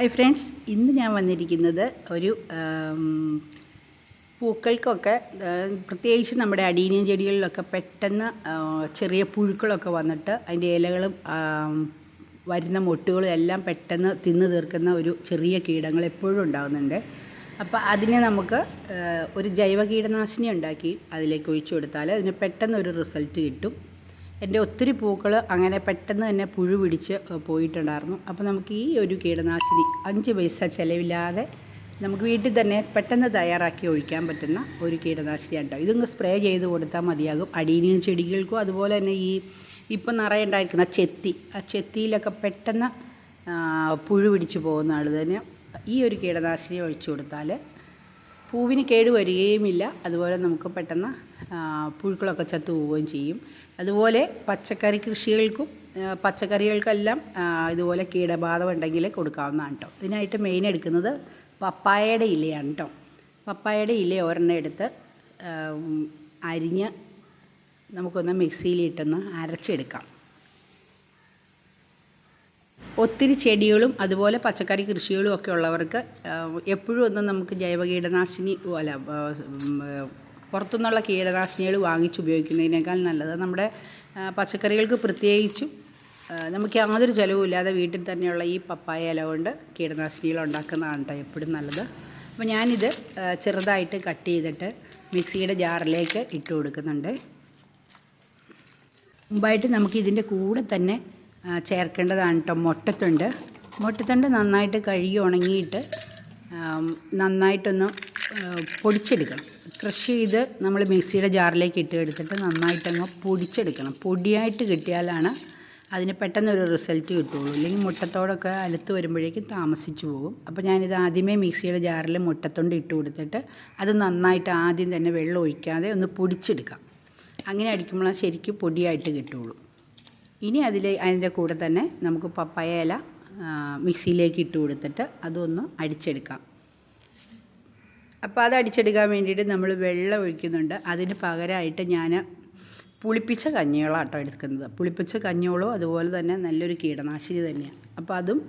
Hi friends ഇന്ന് ഞാൻ വന്നിരിക്കുന്നത് ഒരു പൂക്കൾക്കൊക്കെ പ്രത്യേകിച്ച് നമ്മുടെ അടീനിയം ചെടികളിലൊക്കെ പെട്ടെന്ന് ചെറിയ പുഴുക്കളൊക്കെ വന്നിട്ട് അതിന്റെ ഇലകളും വരുന്ന മൊട്ടുകളും എല്ലാം പെട്ടെന്ന് തിന്നു തീർക്കുന്ന ഒരു ചെറിയ കീടങ്ങൾ എപ്പോഴും ഉണ്ടാകുന്നുണ്ട് അപ്പോൾ അതിനെ നമുക്ക് ഒരു ജൈവ കീടനാശിനി ഉണ്ടാക്കി അതിലേക്ക് ഒഴിച്ചു കൊടുത്താൽ അതിന് പെട്ടെന്ന് ഒരു റിസൾട്ട് കിട്ടും. എന്റെ ഒത്തിരി പൂക്കൾ അങ്ങനെ പെട്ടെന്ന് തന്നെ പുഴു പിടിച്ച് പോയിട്ടുണ്ടായിരുന്നു. അപ്പോൾ നമുക്ക് ഈ ഒരു കീടനാശിനി അഞ്ച് പൈസ ചിലവില്ലാതെ നമുക്ക് വീട്ടിൽ തന്നെ പെട്ടെന്ന് തയ്യാറാക്കി ഒഴിക്കാൻ പറ്റുന്ന ഒരു കീടനാശിനിയാണ് കേട്ടോ ഇതൊന്ന് സ്പ്രേ ചെയ്ത് കൊടുത്താൽ മതിയാകും. അടീനിയം ചെടികൾക്കും അതുപോലെ തന്നെ ഈ ഇപ്പം നിറയെ ഉണ്ടായിരിക്കുന്ന ചെത്തി ആ ചെത്തിയിലൊക്കെ പെട്ടെന്ന് പുഴു പിടിച്ച് പോകുന്ന ആൾ തന്നെ ഈ ഒരു കീടനാശിനി ഒഴിച്ചു കൊടുത്താൽ പൂവിന് കേട് വരികയുമില്ല അതുപോലെ നമുക്ക് പെട്ടെന്ന് പുഴുക്കളൊക്കെ ചത്തു പോവുകയും ചെയ്യും. അതുപോലെ പച്ചക്കറി കൃഷികൾക്കും പച്ചക്കറികൾക്കെല്ലാം ഇതുപോലെ കീടബാധ ഉണ്ടെങ്കിൽ കൊടുക്കാവുന്നതാണ് കേട്ടോ ഇതിനായിട്ട് മെയിൻ എടുക്കുന്നത് പപ്പായയുടെ ഇലയാണ് കേട്ടോ പപ്പായയുടെ ഇല ഒരെണ്ണം എടുത്ത് അരിഞ്ഞ് നമുക്കൊന്ന് മിക്സിയിലിട്ടൊന്ന് അരച്ചെടുക്കാം. ഒത്തിരി ചെടികളും അതുപോലെ പച്ചക്കറി കൃഷികളും ഒക്കെ ഉള്ളവർക്ക് എപ്പോഴും ഒന്നും നമുക്ക് ജൈവ കീടനാശിനി അല്ല പുറത്തുനിന്നുള്ള കീടനാശിനികൾ വാങ്ങിച്ച് ഉപയോഗിക്കുന്നതിനേക്കാൾ നല്ലത്. നമ്മുടെ പച്ചക്കറികൾക്ക് പ്രത്യേകിച്ചും നമുക്ക് യാതൊരു ചിലവും ഇല്ലാതെ വീട്ടിൽ തന്നെയുള്ള ഈ പപ്പായ ഇല കൊണ്ട് കീടനാശിനികൾ ഉണ്ടാക്കുന്നതാണ് കേട്ടോ എപ്പോഴും നല്ലത്. അപ്പോൾ ഞാനിത് ചെറുതായിട്ട് കട്ട് ചെയ്തിട്ട് മിക്സിയുടെ ജാറിലേക്ക് ഇട്ട് കൊടുക്കുന്നുണ്ട്. മുമ്പായിട്ട് നമുക്ക് ഇതിന്റെ കൂടെ തന്നെ ചേർക്കേണ്ടതാണ് കേട്ടോ മുട്ടത്തുണ്ട്. മുട്ടത്തുണ്ട് നന്നായിട്ട് കഴുകി ഉണങ്ങിയിട്ട് നന്നായിട്ടൊന്ന് പൊടിച്ചെടുക്കണം. ക്രഷ് ചെയ്ത് നമ്മൾ മിക്സിയുടെ ജാറിലേക്ക് ഇട്ട് എടുത്തിട്ട് നന്നായിട്ടങ്ങ് പൊടിച്ചെടുക്കണം. പൊടിയായിട്ട് കിട്ടിയാലാണ് അതിന് പെട്ടെന്നൊരു റിസൾട്ട് കിട്ടുള്ളൂ. അല്ലെങ്കിൽ മുട്ടത്തോടൊക്കെ അലുത്ത് വരുമ്പോഴേക്കും താമസിച്ചു പോകും. അപ്പോൾ ഞാനിത് ആദ്യമേ മിക്സിയുടെ ജാറിൽ മുട്ടത്തൊണ്ട് ഇട്ട് കൊടുത്തിട്ട് അത് നന്നായിട്ട് ആദ്യം തന്നെ വെള്ളം ഒഴിക്കാതെ ഒന്ന് പൊടിച്ചെടുക്കാം. അങ്ങനെ അടിക്കുമ്പോഴാണ് ശരിക്കും പൊടിയായിട്ട് കിട്ടുള്ളൂ. ഇനി അതിൽ അതിന്റെ കൂടെ തന്നെ നമുക്ക് പപ്പായ ഇല മിക്സിയിലേക്ക് ഇട്ട് കൊടുത്തിട്ട് അതൊന്ന് അടിച്ചെടുക്കാം. അപ്പോൾ അത് അടിച്ചെടുക്കാൻ വേണ്ടിയിട്ട് നമ്മൾ വെള്ളം ഒഴിക്കുന്നുണ്ട്. അതിന് പകരമായിട്ട് ഞാൻ പുളിപ്പിച്ച കഞ്ഞിവെള്ളം കേട്ടോ എടുക്കുന്നത്. പുളിപ്പിച്ച കഞ്ഞിവെള്ളവും അതുപോലെ തന്നെ നല്ലൊരു കീടനാശിനി തന്നെയാണ് അപ്പോൾ അതും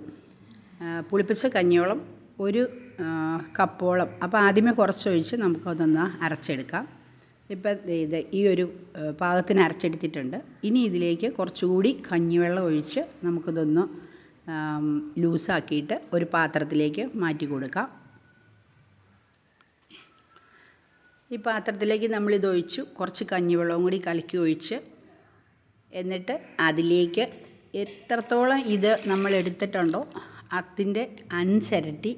പുളിപ്പിച്ച കഞ്ഞിവെള്ളം ഒരു കപ്പോളം. അപ്പോൾ ആദ്യമേ കുറച്ചൊഴിച്ച് നമുക്കതൊന്ന് അരച്ചെടുക്കാം. ഇപ്പം ഇത് ഈ ഒരു പാകത്തിന് അരച്ചെടുത്തിട്ടുണ്ട്. ഇനി ഇതിലേക്ക് കുറച്ചുകൂടി കഞ്ഞിവെള്ളം ഒഴിച്ച് നമുക്കിതൊന്ന് ലൂസാക്കിയിട്ട് ഒരു പാത്രത്തിലേക്ക് മാറ്റി കൊടുക്കാം. ഈ പാത്രത്തിലേക്ക് നമ്മളിത് ഒഴിച്ചു കുറച്ച് കഞ്ഞിവെള്ളവും കൂടി കലക്കി ഒഴിച്ച് എന്നിട്ട് അതിലേക്ക് എത്രത്തോളം ഇത് നമ്മൾ എടുത്തിട്ടുണ്ടോ അതിന്റെ അഞ്ചരട്ടി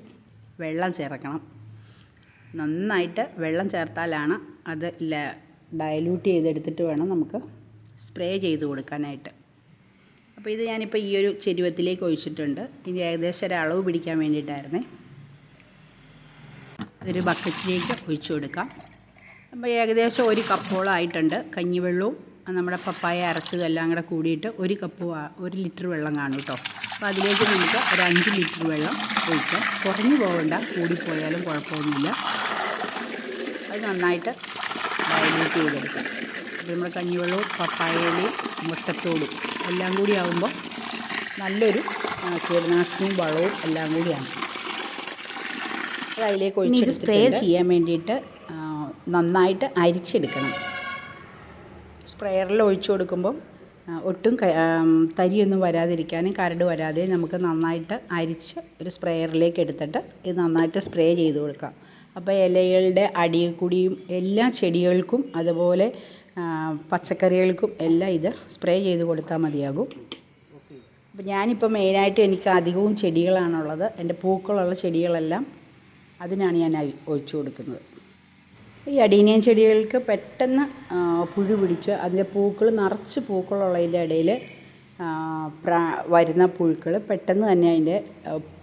വെള്ളം ചേർക്കണം. നന്നായിട്ട് വെള്ളം ചേർത്താലാണ് അത് ഡയലൂട്ട് ചെയ്തെടുത്തിട്ട് വേണം നമുക്ക് സ്പ്രേ ചെയ്ത് കൊടുക്കാനായിട്ട്. അപ്പോൾ ഇത് ഞാനിപ്പോൾ ഈ ഒരു ചെരുവത്തിലേക്ക് ഒഴിച്ചിട്ടുണ്ട്. ഇനി ഏകദേശം ഒരു അളവ് പിടിക്കാൻ വേണ്ടിയിട്ടായിരുന്നേ. ഇതൊരു ബക്കറ്റിലേക്ക് ഒഴിച്ചു കൊടുക്കാം. അപ്പോൾ ഏകദേശം ഒരു കപ്പോളം ആയിട്ടുണ്ട്. കഞ്ഞിവെള്ളവും നമ്മുടെ പപ്പായ അരച്ചതും എല്ലാം കൂടെ കൂടിയിട്ട് ഒരു കപ്പ് ഒരു ലിറ്റർ വെള്ളം കാണും കേട്ടോ. അപ്പോൾ അതിലേക്ക് നമുക്ക് ഒരു അഞ്ച് ലിറ്റർ വെള്ളം ഒഴിക്കാം. കുറഞ്ഞു പോകണ്ട കൂടിപ്പോയാലും കുഴപ്പമൊന്നുമില്ല. അത് നന്നായിട്ട് ഡയലൂട്ട് ചെയ്തെടുക്കാം. നമ്മുടെ കഞ്ഞിവെള്ളവും പപ്പായയിലയും മുട്ടത്തോടും എല്ലാം കൂടി ആകുമ്പോൾ നല്ലൊരു കീടനാശിനിയും വളവും എല്ലാം കൂടിയാണ്. അത് അതിലേക്ക് ഒഴിച്ച് സ്പ്രേ ചെയ്യാൻ വേണ്ടിയിട്ട് നന്നായിട്ട് അരിച്ചെടുക്കണം. സ്പ്രെയറിൽ ഒഴിച്ചു കൊടുക്കുമ്പം ഒട്ടും തരിയൊന്നും വരാതിരിക്കാനും കരട് വരാതെ നമുക്ക് നന്നായിട്ട് അരിച്ച് ഒരു സ്പ്രെയറിലേക്ക് എടുത്തിട്ട് ഇത് നന്നായിട്ട് സ്പ്രേ ചെയ്ത് കൊടുക്കാം. അപ്പോൾ ഇലകളുടെ അടിയിൽ കൂടിയും എല്ലാ ചെടികൾക്കും അതുപോലെ പച്ചക്കറികൾക്കും എല്ലാം ഇത് സ്പ്രേ ചെയ്ത് കൊടുത്താൽ മതിയാകും. അപ്പോൾ ഞാനിപ്പോൾ മെയിനായിട്ട് എനിക്ക് അധികവും ചെടികളാണുള്ളത്. എന്റെ പൂക്കളുള്ള ചെടികളെല്ലാം അതിനാണ് ഞാൻ ഒഴിച്ചു കൊടുക്കുന്നത്. ഈ അടീനിയൻ ചെടികൾക്ക് പെട്ടെന്ന് പുഴു പിടിച്ച് അതിന്റെ പൂക്കൾ നിറച്ച് പൂക്കളുള്ളതിന്റെ ഇടയിൽ വരുന്ന പുഴുക്കൾ പെട്ടെന്ന് തന്നെ അതിന്റെ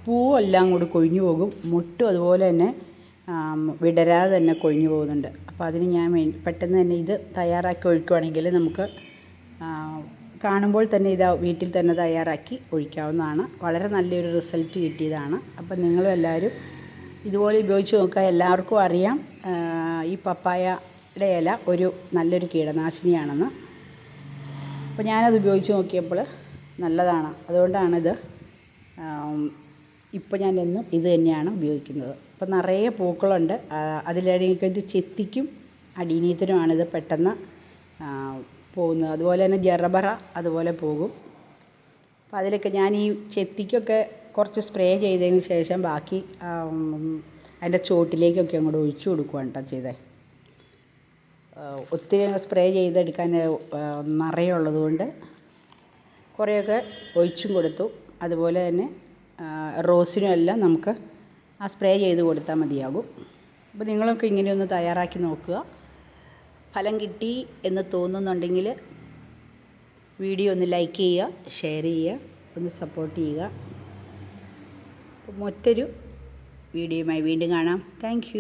പൂവെല്ലാം കൂടി കൊഴിഞ്ഞു പോകും. മുട്ടും അതുപോലെ തന്നെ വിടരാതെ തന്നെ കൊഴിഞ്ഞു പോകുന്നുണ്ട്. അപ്പോൾ അതിന് ഞാൻ പെട്ടെന്ന് തന്നെ ഇത് തയ്യാറാക്കി ഒഴിക്കുവാണെങ്കിൽ നമുക്ക് കാണുമ്പോൾ തന്നെ ഇത് വീട്ടിൽ തന്നെ തയ്യാറാക്കി ഒഴിക്കാവുന്നതാണ്. വളരെ നല്ലൊരു റിസൾട്ട് കിട്ടിയതാണ്. അപ്പം നിങ്ങളും എല്ലാവരും ഇതുപോലെ ഉപയോഗിച്ച് നോക്കുക. എല്ലാവർക്കും അറിയാം ഈ പപ്പായയുടെ ഇല ഒരു നല്ലൊരു കീടനാശിനിയാണെന്ന്. അപ്പോൾ ഞാനത് ഉപയോഗിച്ച് നോക്കിയപ്പോൾ നല്ലതാണ്. അതുകൊണ്ടാണിത് ഇപ്പോൾ ഞാൻ എന്നും ഇത് തന്നെയാണ് ഉപയോഗിക്കുന്നത്. അപ്പോൾ നിറയെ പൂക്കളുണ്ട്. അതിലേക്ക് ചെത്തിക്കും അടിനീത്തിനുമാണിത് പെട്ടെന്ന് പോകുന്നത്. അതുപോലെ തന്നെ ജറബറ അതുപോലെ പോകും. അപ്പം അതിലൊക്കെ ഞാൻ ഈ ചെത്തിക്കൊക്കെ കുറച്ച് സ്പ്രേ ചെയ്തതിന് ശേഷം ബാക്കി അതിന്റെ ചോട്ടിലേക്കൊക്കെ അങ്ങോട്ട് ഒഴിച്ചു കൊടുക്കുകയാണ് കേട്ടോ ചെയ്തേ. ഒത്തിരി സ്പ്രേ ചെയ്തെടുക്കാൻ ആ, നിറയുള്ളത് കൊണ്ട് കുറേയൊക്കെ ഒഴിച്ചും കൊടുത്തു. അതുപോലെ തന്നെ റോസിനും എല്ലാം നമുക്ക് ആ സ്പ്രേ ചെയ്ത് കൊടുത്താൽ മതിയാകും. അപ്പോൾ നിങ്ങളൊക്കെ ഇങ്ങനെയൊന്ന് തയ്യാറാക്കി നോക്കുക. ഫലം കിട്ടി എന്ന് തോന്നുന്നുണ്ടെങ്കിൽ വീഡിയോ ഒന്ന് ലൈക്ക് ചെയ്യുക ഷെയർ ചെയ്യുക ഒന്ന് സപ്പോർട്ട് ചെയ്യുക. അപ്പോൾ മറ്റൊരു വീഡിയോയുമായി വീണ്ടും കാണാം. താങ്ക്